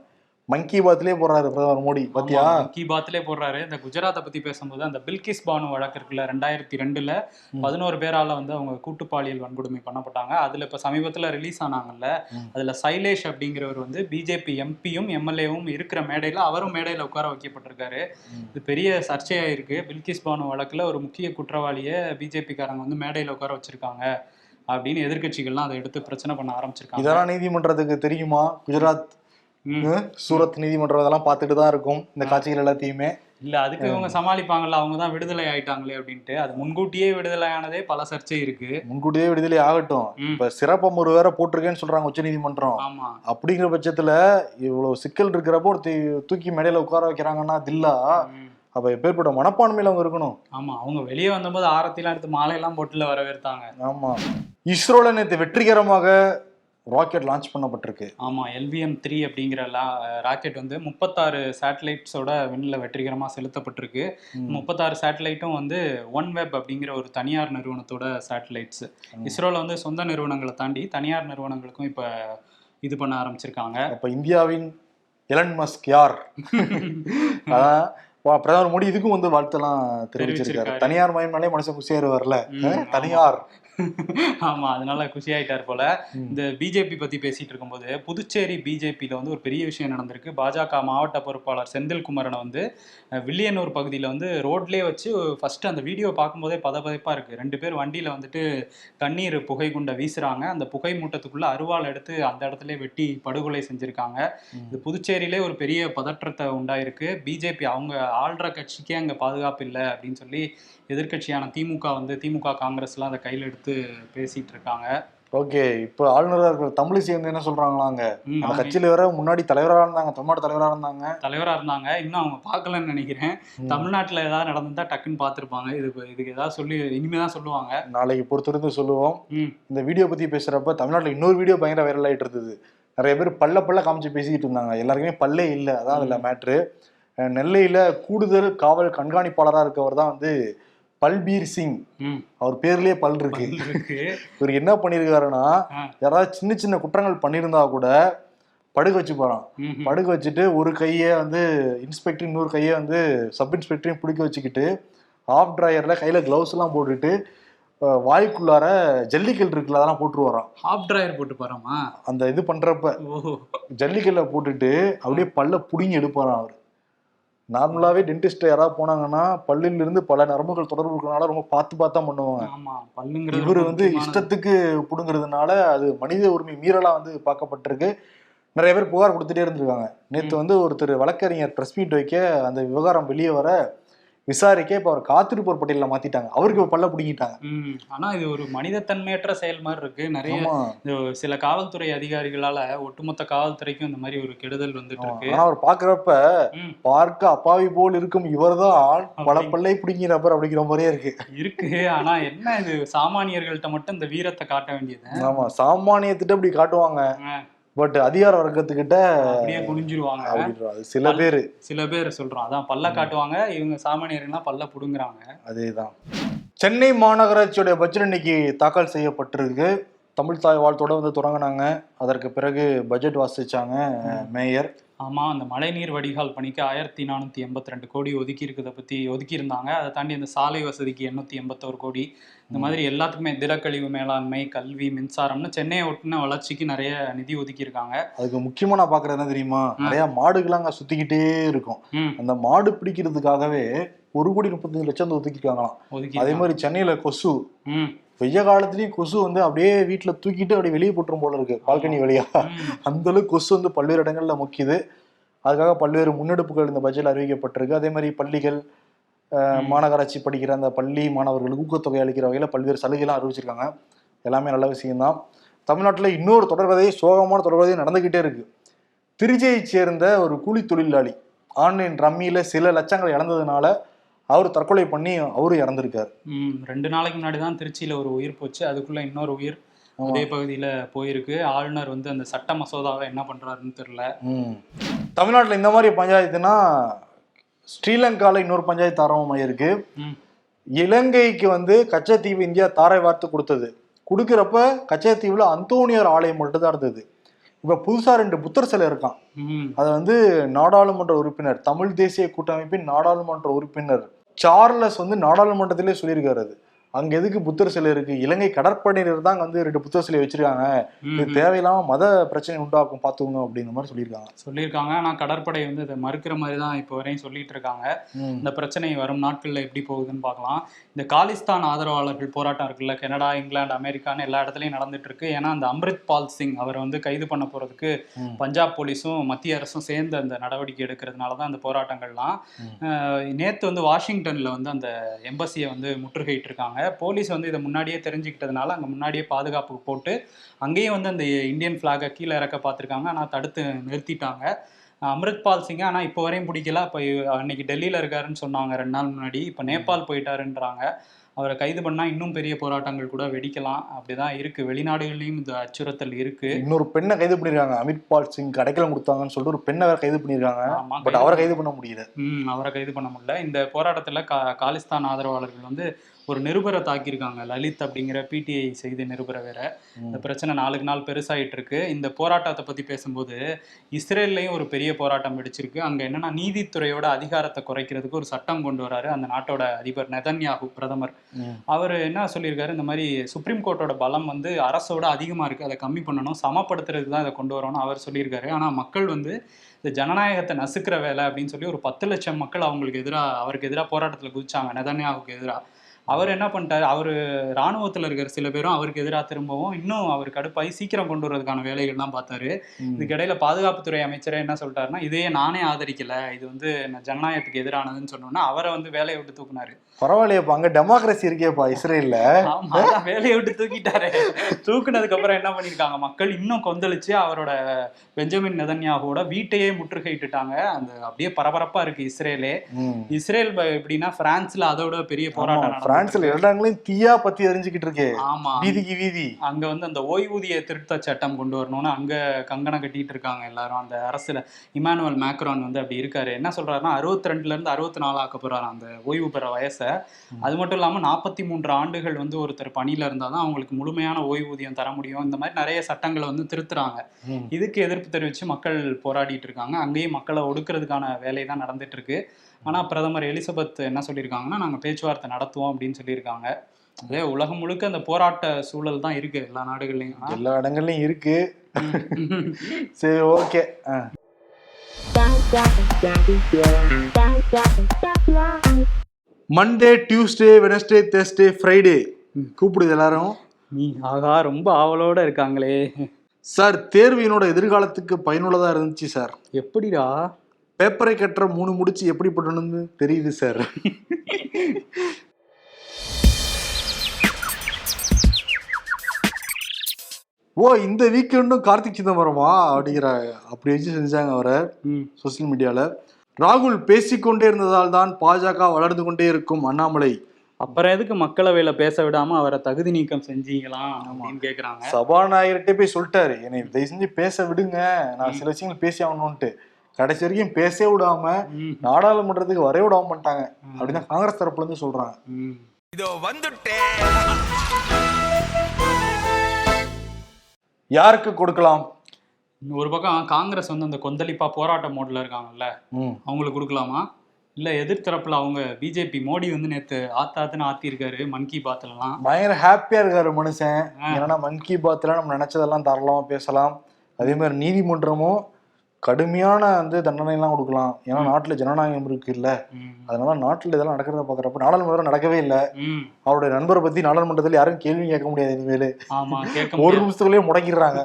மங்கி பாத்லயே போடுறாரு பிரதமர் மோடி பாத்தியா? ஆமா, கி பாத்லே போடுறாரு. இந்த குஜராத்தை பத்தி பேசும்போது அந்த பில்கிஸ் பானு வழக்கு இருக்குல்ல ரெண்டாயிரத்தி ரெண்டுல. பதினோரு பேரால வந்து அவங்க கூட்டு பாலியல் வன்கொடுமை பண்ணப்பட்டாங்க. அதுல இப்ப சமீபத்துல ரிலீஸ் ஆனாங்கல்ல. அதுல சைலேஷ் அப்படிங்கிறவர் வந்து பிஜேபி எம்பியும் எம்எல்ஏவும் இருக்கிற மேடையில அவரும் மேடையில உட்கார வைக்கப்பட்டிருக்காரு. இது பெரிய சர்ச்சையாயிருக்கு. பில்கிஸ் பானு வழக்குல ஒரு முக்கிய குற்றவாளியை பிஜேபி காரங்க வந்து மேடையில உட்கார வச்சிருக்காங்க அப்படின்னு எதிர்க்கட்சிகள்லாம் அதை எடுத்து பிரச்சனை பண்ண ஆரம்பிச்சிருக்காங்க. இதெல்லாம் நீதிமன்றத்துக்கு தெரியுமா? குஜராத் சூரத் நீதிமன்றம் இதெல்லாம் பார்த்துட்டு தான் இருக்கும் இந்த காட்சிகள் எல்லாத்தையுமே. இல்ல அதுக்கு இவங்க சமாளிப்பாங்கல்ல அவங்க தான் விடுதலை ஆயிட்டாங்களே அப்படின்ட்டு. அது முன்கூட்டியே விடுதலை ஆனதே பல சர்ச்சை இருக்கு. முன்கூட்டியே விடுதலை ஆகட்டும். இப்ப சிறப்பம் ஒரு வேற போட்டிருக்கேன்னு சொல்றாங்க உச்ச நீதிமன்றம். ஆமா. அப்படிங்கிற பட்சத்துல இவ்வளவு சிக்கல் இருக்கிறப்போ ஒரு தூக்கி மேடையில உட்கார வைக்கிறாங்கன்னா தில்லா. அப்ப எப்பேற்பட்ட மனப்பான்மையில அவங்க இருக்கணும். ஆமா அவங்க வெளியே வந்தபோது ஆரத்திலாம் எடுத்து மாலையெல்லாம் போட்டுல வரவேற்த்தாங்க ஆமா. இஸ்ரோல நேற்று வெற்றிகரமாக ராக்கெட் லான்ச் பண்ணப்பட்டிருக்கு ஆமா எல்விஎம் த்ரீ அப்படிங்கிற ராக்கெட் வந்து முப்பத்தாறு சேட்டலைட்ஸோட விண்ணில் வெற்றிகரமா செலுத்தப்பட்டிருக்கு. முப்பத்தாறு சேட்டலைட்டும் வந்து ஒன் வெப் அப்படிங்கிற ஒரு தனியார் நிறுவனத்தோட சேட்டலைட்ஸ் ம். இஸ்ரோல வந்து சொந்த நிறுவனங்களை தாண்டி தனியார் நிறுவனங்களுக்கும் இப்ப இது பண்ண ஆரம்பிச்சிருக்காங்க அப்ப இந்தியாவின் எலன் மஸ்க் யார் அதான் பிரதமர் மோடி இதுக்கும் வந்து வாழ்த்தெல்லாம் தெரிவிச்சிருக்காரு. தனியார் மயம்னாலே மனுஷன் குசியாருவார்ல ம், ஆமா. தனியார் ஆமா அதனால குஷி ஆயிட்டார் போல. இந்த பிஜேபி பத்தி பேசிட்டு இருக்கும்போது புதுச்சேரி பிஜேபியில வந்து ஒரு பெரிய விஷயம் நடந்திருக்கு. பாஜக மாவட்ட பொறுப்பாளர் செந்தில்குமரனை வந்து வில்லியனூர் பகுதியில வந்து ரோட்லயே வச்சு ஃபர்ஸ்ட் அந்த வீடியோ பார்க்கும்போதே பதபதைப்பா இருக்கு. ரெண்டு பேர் வண்டியில வந்துட்டு கண்ணீர் புகை குண்டை வீசுறாங்க. அந்த புகை மூட்டத்துக்குள்ள அருவாள் எடுத்து அந்த இடத்துல வெட்டி படுகொலை செஞ்சிருக்காங்க. இது புதுச்சேரியிலே ஒரு பெரிய பதற்றத்தை உண்டாயிருக்கு. பிஜேபி அவங்க ஆள்ற கட்சிக்கே அங்க பாதுகாப்பு இல்லை அப்படின்னு சொல்லி எதிர்க்கட்சியான திமுக வந்து திமுக காங்கிரஸ்லாம் அதை கையில் எடுத்து பேசிட்டு இருக்காங்க ஓகே இப்ப ஆளுநரா இருக்கிற தமிழிசை வந்து என்ன சொல்றாங்களாங்க? அந்த கட்சியில வேற முன்னாடி தலைவரா இருந்தாங்க தமிழ்நாடு தலைவரா இருந்தாங்க. தலைவரா இருந்தாங்க. இன்னும் அவங்க பார்க்கலன்னு நினைக்கிறேன். தமிழ்நாட்டுல ஏதாவது நடந்திருந்தா டக்குன்னு பார்த்திருப்பாங்க. இது இதுக்கு ஏதாவது சொல்லி இனிமே தான் சொல்லுவாங்க. நாளைக்கு பொறுத்திருந்து சொல்லுவோம். இந்த வீடியோ பத்தி பேசுறப்ப தமிழ்நாட்டுல இன்னொரு வீடியோ பயங்கர வைரல் ஆயிட்டு இருந்தது. நிறைய பேர் பல்ல பல்ல காமிச்சு பேசிக்கிட்டு இருந்தாங்க. எல்லாருக்குமே பல்லே இல்லை. அதான் அதுல மேட்ரு நெல்லையில கூடுதல் காவல் கண்காணிப்பாளரா இருக்கவர் தான் வந்து பல்பீர் சிங். அவர் பேர்லயே பல் இருக்கு. இவர் என்ன பண்ணிருக்காருன்னா. யாராவது சின்ன சின்ன குற்றங்கள் பண்ணியிருந்தா கூட படுக்க வச்சு போறான். படுக்க வச்சுட்டு ஒரு கையை வந்து இன்ஸ்பெக்டர் இன்னொரு கையை வந்து சப் இன்ஸ்பெக்டரையும் பிடிக்க வச்சுக்கிட்டு ஆஃப் டிரையர்ல கையில கிளவுஸ் எல்லாம் போட்டுட்டு வாய்க்குள்ளார ஜல்லிக்கல் இருக்குல்ல அதெல்லாம் போட்டு வரான் ஹாஃப் டிரையர் போட்டு போறாமா அந்த இது பண்றப்ப ஜல்லிக்கல்ல போட்டுட்டு அப்படியே பல்ல புடிங்கி எடுப்பாராம் அவர். நார்மலாவே டென்டிஸ்ட் யாராவது போனாங்கன்னா பல்லில் இருந்து பல நரம்புகள் தொடர்பு இருக்கிறனால ரொம்ப பார்த்து பார்த்தா பண்ணுவாங்க. இவர் வந்து. இஷ்டத்துக்கு புடுங்கிறதுனால அது மனித உரிமை மீறலா வந்து பார்க்கப்பட்டிருக்கு. நிறைய பேர் புகார் கொடுத்துட்டே இருந்திருக்காங்க. நேற்று வந்து ஒருத்தர் வழக்கறிஞர் ப்ரெஸ் மீட் வைக்க அந்த விவகாரம் வெளியே வர விசாரிக்க இப்ப அவர் காத்திருப்போர் பட்டியல மாத்திட்டாங்க. அவருக்கு இப்ப பல்ல பிடிங்கிட்டாங்க. ஆனா இது ஒரு மனிதத்தன்மையற்ற செயல் மாதிரி இருக்கு. நிறைய சில காவல்துறை அதிகாரிகளால ஒட்டுமொத்த காவல்துறைக்கும் இந்த மாதிரி ஒரு கெடுதல் வந்துட்டு. இருக்கு. ஆனா அவர் பாக்குறப்ப ம். பார்க்க அப்பாவி போல் இருக்கும். இவர்தான் பல அப்படி- பல்லை பிடிங்கிற நபர் அப்படிங்கிற மாதிரியே இருக்கு. இருக்கு. ஆனா என்ன இது? சாமானியர்கள்ட்ட மட்டும் இந்த வீரத்தை காட்ட வேண்டியது. ஆமா. சாமானியத்திட்ட இப்படி காட்டுவாங்க. பட் அதிகார வர்க்கத்துக்கிட்ட அப்படியே குனிஞ்சிருவாங்க. சில பேரு. சில பேர் சொல்றோம். அதான் பல்ல காட்டுவாங்க. இவங்க சாமானியர்கள்னா பல்ல புடுங்குறாங்க. அதேதான். சென்னை மாநகராட்சியோட பட்ஜெட் இன்னைக்கு தாக்கல் செய்யப்பட்டிருக்கு. தமிழ் தாய் வாழ்த்தோட வந்து தொடங்கினாங்க. அதற்கு பிறகு பட்ஜெட் வாசிச்சாங்க மேயர். ஆமா அந்த மழைநீர் வடிகால் பணிக்கு ஆயிரத்தி நானூத்தி எண்பத்தி ரெண்டு கோடி ஒதுக்கி இருக்கிறத பத்தி ஒதுக்கி இருந்தாங்க அதை தாண்டி அந்த சாலை வசதிக்கு எண்ணூத்தி எண்பத்தோரு கோடி. இந்த மாதிரி எல்லாத்துக்குமே திடக்கழிவு மேலாண்மை கல்வி மின்சாரம்னு சென்னையை ஒட்டின வளர்ச்சிக்கு நிறைய நிதி ஒதுக்கி இருக்காங்க அதுக்கு முக்கியமா நான் பாக்குறது என்ன தெரியுமா? நிறைய மாடுகள் அங்க சுத்திக்கிட்டே இருக்கும். அந்த மாடு பிடிக்கிறதுக்காகவே ஒரு கோடி முப்பத்தஞ்சு லட்சம் ஒதுக்கிருக்காங்களாம் ஒதுக்கி அதே மாதிரி சென்னையில கொசு வெய்ய காலத்துலயும் கொசு வந்து அப்படியே வீட்டுல தூக்கிட்டு அப்படியே வெளியே போட்டுரும் போல இருக்கு பால்கனி வழியா. அந்த அளவுக்கு கொசு வந்து பல்வேறு இடங்கள்ல முக்கியது. அதுக்காக பல்வேறு முன்னெடுப்புகள் இந்த பட்ஜெட்ல அறிவிக்கப்பட்டிருக்கு. அதே மாதிரி பள்ளிகள் மாநகராட்சி படிக்கிற அந்த பள்ளி மாணவர்களுக்கு ஊக்கத்தொகை அளிக்கிற வகையில பல்வேறு சலுகைலாம் அறிவிச்சிருக்காங்க. எல்லாமே நல்ல விஷயம்தான். தமிழ்நாட்டுல இன்னொரு தொடர்கதை சோகமான தொடர்கதை நடந்துகிட்டே இருக்கு. திருச்சியைச் சேர்ந்த ஒரு கூலி தொழிலாளி ஆன்லைன் ரம்மியில சில லட்சங்கள் இழந்ததுனால அவர் தற்கொலை பண்ணி அவரும் இறந்திருக்காரு. ம் ரெண்டு நாளைக்கு முன்னாடி தான் திருச்சியில ஒரு உயிர் போச்சு. அதுக்குள்ள இன்னொரு உயிர். அதே பகுதியில போயிருக்கு. ஆளுநர் வந்து அந்த சட்ட மசோதாவை என்ன பண்றாருன்னு தெரியல. ம். தமிழ்நாட்டுல இந்த மாதிரி பஞ்சாயத்துனா ஸ்ரீலங்கால இன்னொரு பஞ்சாயத்து ஆரம்பமாயிருக்கு ம். இலங்கைக்கு வந்து கச்சத்தீவு இந்தியா தாரை வார்த்து கொடுத்தது. கொடுக்குறப்ப கச்சத்தீவுல அந்தோனியார் ஆலயம் மட்டும் தான் இருந்தது. இப்ப புதுசா ரெண்டு புத்தர் சிலை இருக்கான் ம். அதை வந்து நாடாளுமன்ற உறுப்பினர் தமிழ் தேசிய கூட்டமைப்பின் நாடாளுமன்ற உறுப்பினர் சார்லஸ் வந்து நாடாளுமன்றத்திலே சொல்லியிருக்காரு அது. அங்க எதுக்கு புத்தர் சிலை இருக்கு? இலங்கை கடற்படையினர் தான் வந்து ரெண்டு புத்தர் சிலை வச்சிருக்காங்க. இது. தேவையில்லாம மத பிரச்சனை உண்டாக்கும் பாத்துக்கோங்க அப்படிங்கிற மாதிரி சொல்லியிருக்காங்க. சொல்லியிருக்காங்க. ஆனா கடற்படை வந்து இதை மறுக்கிற மாதிரி தான் இப்போ வரையும் சொல்லிட்டு இருக்காங்க. இந்த பிரச்சனை வரும் நாட்கள்ல எப்படி போகுதுன்னு பார்க்கலாம். இந்த காலிஸ்தான் ஆதரவாளர்கள் போராட்டம் இருக்குல்ல கனடா இங்கிலாந்து அமெரிக்கான்னு எல்லா இடத்துலயும் நடந்துட்டு இருக்கு. ஏன்னா அந்த அம்ரித் பால் சிங் அவரை வந்து கைது பண்ண போறதுக்கு. பஞ்சாப் போலீஸும் மத்திய அரசும் சேர்ந்து அந்த நடவடிக்கை எடுக்கிறதுனால தான் அந்த போராட்டங்கள்லாம். நேத்து வந்து வாஷிங்டன்ல வந்து அந்த எம்பசியை வந்து முற்றுகையிட்டு இருக்காங்க போலீஸ் வந்து இதை முன்னாடியே தெரிஞ்சுக்கிட்டதுனால அங்க முன்னாடியே பாதுகாப்பு போட்டு அங்கேயும் வந்து அந்த இந்தியன் ஃபிளாகை கீழே இறக்க பார்த்துருக்காங்க. ஆனால் தடுத்து நிறுத்திட்டாங்க. அம்ரித்பால் சிங் ஆனால் இப்போ வரையும் பிடிக்கல. இப்போ அன்னைக்கு டெல்லியில் இருக்காருன்னு சொன்னாங்க ரெண்டு நாள் முன்னாடி. இப்போ நேபாள் போயிட்டாருன்றாங்க. அவரை கைது பண்ணா இன்னும் பெரிய போராட்டங்கள் கூட வெடிக்கலாம். அப்படிதான் இருக்கு. வெளிநாடுகள்லயும் இந்த அச்சுறுத்தல் இருக்கு. இன்னொரு பெண்ணை கைது பண்ணிருக்காங்க. அமித் பால் சிங் அடைக்கலம் கொடுத்தாங்கன்னு சொல்லிட்டு ஒரு பெண்ணை வேற கைது பண்ணிருக்காங்க. ஆமா, பட் அவரை கைது பண்ண முடியல. ம் அவரை கைது பண்ண முடியல. இந்த போராட்டத்துல கா காலிஸ்தான் ஆதரவாளர்கள் வந்து ஒரு நிருபரை தாக்கியிருக்காங்க. லலித் அப்படிங்கிற பிடிஐ செய்தி நிருபரை வேற. இந்த பிரச்சனை நாளுக்கு நாள் பெருசாயிட்டு இருக்கு. இந்த போராட்டத்தை பத்தி பேசும்போது இஸ்ரேல்லையும் ஒரு பெரிய போராட்டம் வெடிச்சிருக்கு. அங்க என்னன்னா நீதித்துறையோட அதிகாரத்தை குறைக்கிறதுக்கு ஒரு சட்டம் கொண்டு வராரு அந்த நாட்டோட அதிபர் நெதன்யாகு பிரதமர். அவர் என்ன சொல்லியிருக்காரு? இந்த மாதிரி சுப்ரீம் கோர்ட்டோட பலம் வந்து அரசோட அதிகமா இருக்கு. அதை கம்மி பண்ணணும். சமப்படுத்துறதுக்கு தான் இதை கொண்டு வரணும் அவர் சொல்லியிருக்காரு. ஆனா மக்கள் வந்து இந்த ஜனநாயகத்தை நசுக்கிற வேலை அப்படின்னு சொல்லி ஒரு பத்து லட்சம் மக்கள் அவங்களுக்கு எதிராக அவருக்கு எதிராக போராட்டத்தில் குதிச்சாங்க. நெதன்யாவுக்கு எதிராக அவர் என்ன பண்ணிட்டாரு? அவர் ராணுவத்தில் இருக்கிற சில பேரும். அவருக்கு எதிராக திரும்பவும் இன்னும் அவர் கடுப்பாகி சீக்கிரம் கொண்டு வரதுக்கான வேலைகள்லாம் பார்த்தாரு. ம். இதுக்கிடையில பாதுகாப்புத்துறை அமைச்சரே என்ன சொல்லிட்டாருன்னா இதையே நானே ஆதரிக்கல. இது வந்து ஜனநாயகத்துக்கு எதிரானதுன்னு சொன்னோன்னா அவரை வந்து வேலையை விட்டு தூக்குனாரு. பரவாயில்லையப்பா அங்க டெமோக்ரஸி இருக்கேப்பா இஸ்ரேல்ல. வேலையை விட்டு தூக்கிட்டாரு. தூக்குனதுக்கு அப்புறம் என்ன பண்ணிருக்காங்க? மக்கள் இன்னும் கொந்தளிச்சு அவரோட பெஞ்சமின் நெதன்யாகுவோட வீட்டையே முற்றுகையிட்டுட்டாங்க அந்த அப்படியே பரபரப்பா இருக்கு இஸ்ரேலே. இஸ்ரேல் எப்படின்னா பிரான்ஸ்ல அதோட பெரிய போராட்டம் பிரான்ஸ்ல இருக்கு. எல்லா இடங்களையும் தீயா பத்தி எரிஞ்சுக்கிட்டு இருக்கு. ஆமா. வீதிக்கு வீதி. அங்க வந்து அந்த ஓய்வூதிய திருத்த சட்டம் கொண்டு வரணும்னு அங்க கங்கணம் கட்டிட்டு இருக்காங்க எல்லாரும். அந்த அரசுல இமானுவல் மேக்ரான் வந்து அப்படி இருக்காரு. என்ன சொல்றாருன்னா அறுபத்தி ரெண்டுல இருந்து அறுபத்தி நாலு ஆக்க போறாரு அந்த ஓய்வு பெற வயசை. அது மட்டும் இல்லாம நாற்பத்தி மூன்று ஆண்டுகள் வந்து ஒருத்தர் பணியில இருந்தாதான் அவங்களுக்கு முழுமையான ஓய்வூதியம் தர முடியும். இந்த மாதிரி நிறைய சட்டங்களை வந்து திருத்துறாங்க. இதுக்கு எதிர்ப்பு தெரிவிச்சு மக்கள் போராடிட்டு இருக்காங்க. அங்கேயும் மக்களை ஒடுக்குறதுக்கான வேலை தான் நடந்துட்டு இருக்கு. ஆனா பிரதமர் எலிசபெத் என்ன சொல்லியிருக்காங்கன்னா நாங்க பேச்சுவார்த்தை நடத்துவோம் அப்படின்னு சொல்லியிருக்காங்க. அதே உலகம் முழுக்க அந்த போராட்ட சூழல் தான் இருக்கு எல்லா நாடுகள்லயும். எல்லா இடங்கள்லயும் இருக்கு. சரி okay. Monday Tuesday Wednesday Thursday Friday கூப்பிடுது எல்லாரும். நீ ஆகா ரொம்ப ஆவலோட இருக்காங்களே. சார் தேர்வு என்னோட எதிர்காலத்துக்கு பயனுள்ளதா இருந்துச்சு சார். எப்படிடா? பேப்பரை கட்டுற மூணு முடிச்சு எப்படி பண்ணணும்னு தெரியுது சார் ஓ இந்த வீக்கெண்டும் கார்த்திக் சிதம்பரமா அப்படிங்கிற அப்படி வச்சு செஞ்சாங்க அவரை சோசியல் மீடியால ராகுல் பேசிக்கொண்டே இருந்ததால் தான் பாஜக வளர்ந்து கொண்டே இருக்கும் அண்ணாமலை. அப்புறம் எதுக்கு மக்களவையில பேச விடாம அவரை தகுதி நீக்கம் செஞ்சீங்களாம் அப்படின்னு கேக்குறாங்க. சபாநாயகர்கிட்ட போய் சொல்லிட்டாரு. என்னை தயவு செஞ்சு பேச விடுங்க. நான் சில விஷயங்கள் பேசி ஆகணும்ட்டு கடைசி வரைக்கும் பேசவே விடாம நாடாளுமன்றத்துக்கு வரவே விடாம பண்ணிட்டாங்க. அப்படின்னு காங்கிரஸ் தரப்புல இருந்து சொல்றாங்க. இதோ வந்துட்டேன் யாருக்கு கொடுக்கலாம்? ஒரு பக்கம் காங்கிரஸ் வந்து அந்த கொந்தளிப்பா போராட்ட மோட்ல இருக்காங்கல்ல ம். அவங்களுக்கு கொடுக்கலாமா? இல்ல எதிர்த்தரப்புல அவங்க பிஜேபி மோடி வந்து நேத்து ஆத்தாத்துன்னு ஆத்திருக்காரு மன் கி பாத்லலாம் பயங்கர ஹாப்பியா இருக்காரு மனுஷன். ஏன்னா மன் கி பாத்ல நம்ம நினைச்சதெல்லாம் தாராளமா பேசலாம். அதே மாதிரி நீதிமன்றமும் கடுமையான வந்து தண்டனை எல்லாம் கொடுக்கலாம். ஏன்னா நாட்டுல ஜனநாயகம் இருக்கு இல்ல. அதனால நாட்டுல இதெல்லாம் நடக்கிறத பாக்குறப்ப நாடாளுமன்றம் நடக்கவே இல்லை. அவருடைய நண்பரை பத்தி நாடாளுமன்றத்தில் யாரும் கேள்வி கேட்க முடியாது இனிமேல் ஒரு. நிமிஷத்துக்குள்ளேயே முடக்கிடுறாங்க.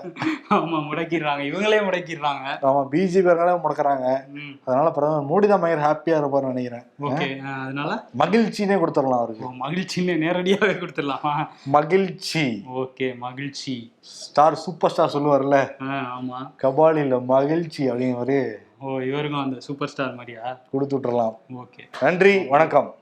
ஆமா முடக்கிடுறாங்க. இவங்களே முடக்கிடுறாங்க. ஆமா பிஜேபி முடக்கிறாங்க. அதனால பிரதமர் மோடி தான் பயங்கர ஹாப்பியா இருப்பாருன்னு நினைக்கிறேன். அதனால? மகிழ்ச்சினே கொடுத்துடலாம் அவருக்கு. மகிழ்ச்சின்னு நேரடியாவே கொடுத்துடலாமா? மகிழ்ச்சி. ஓகே மகிழ்ச்சி. ஸ்டார் சூப்பர் ஸ்டார் சொல்லுவார்ல? ஆமா. கபாலில மகிழ்ச்சி அப்படிங்கிற ஓ இவருக்கும் அந்த சூப்பர் ஸ்டார் மாதிரியா? கொடுத்து விட்டுறலாம். ஓகே. நன்றி வணக்கம்.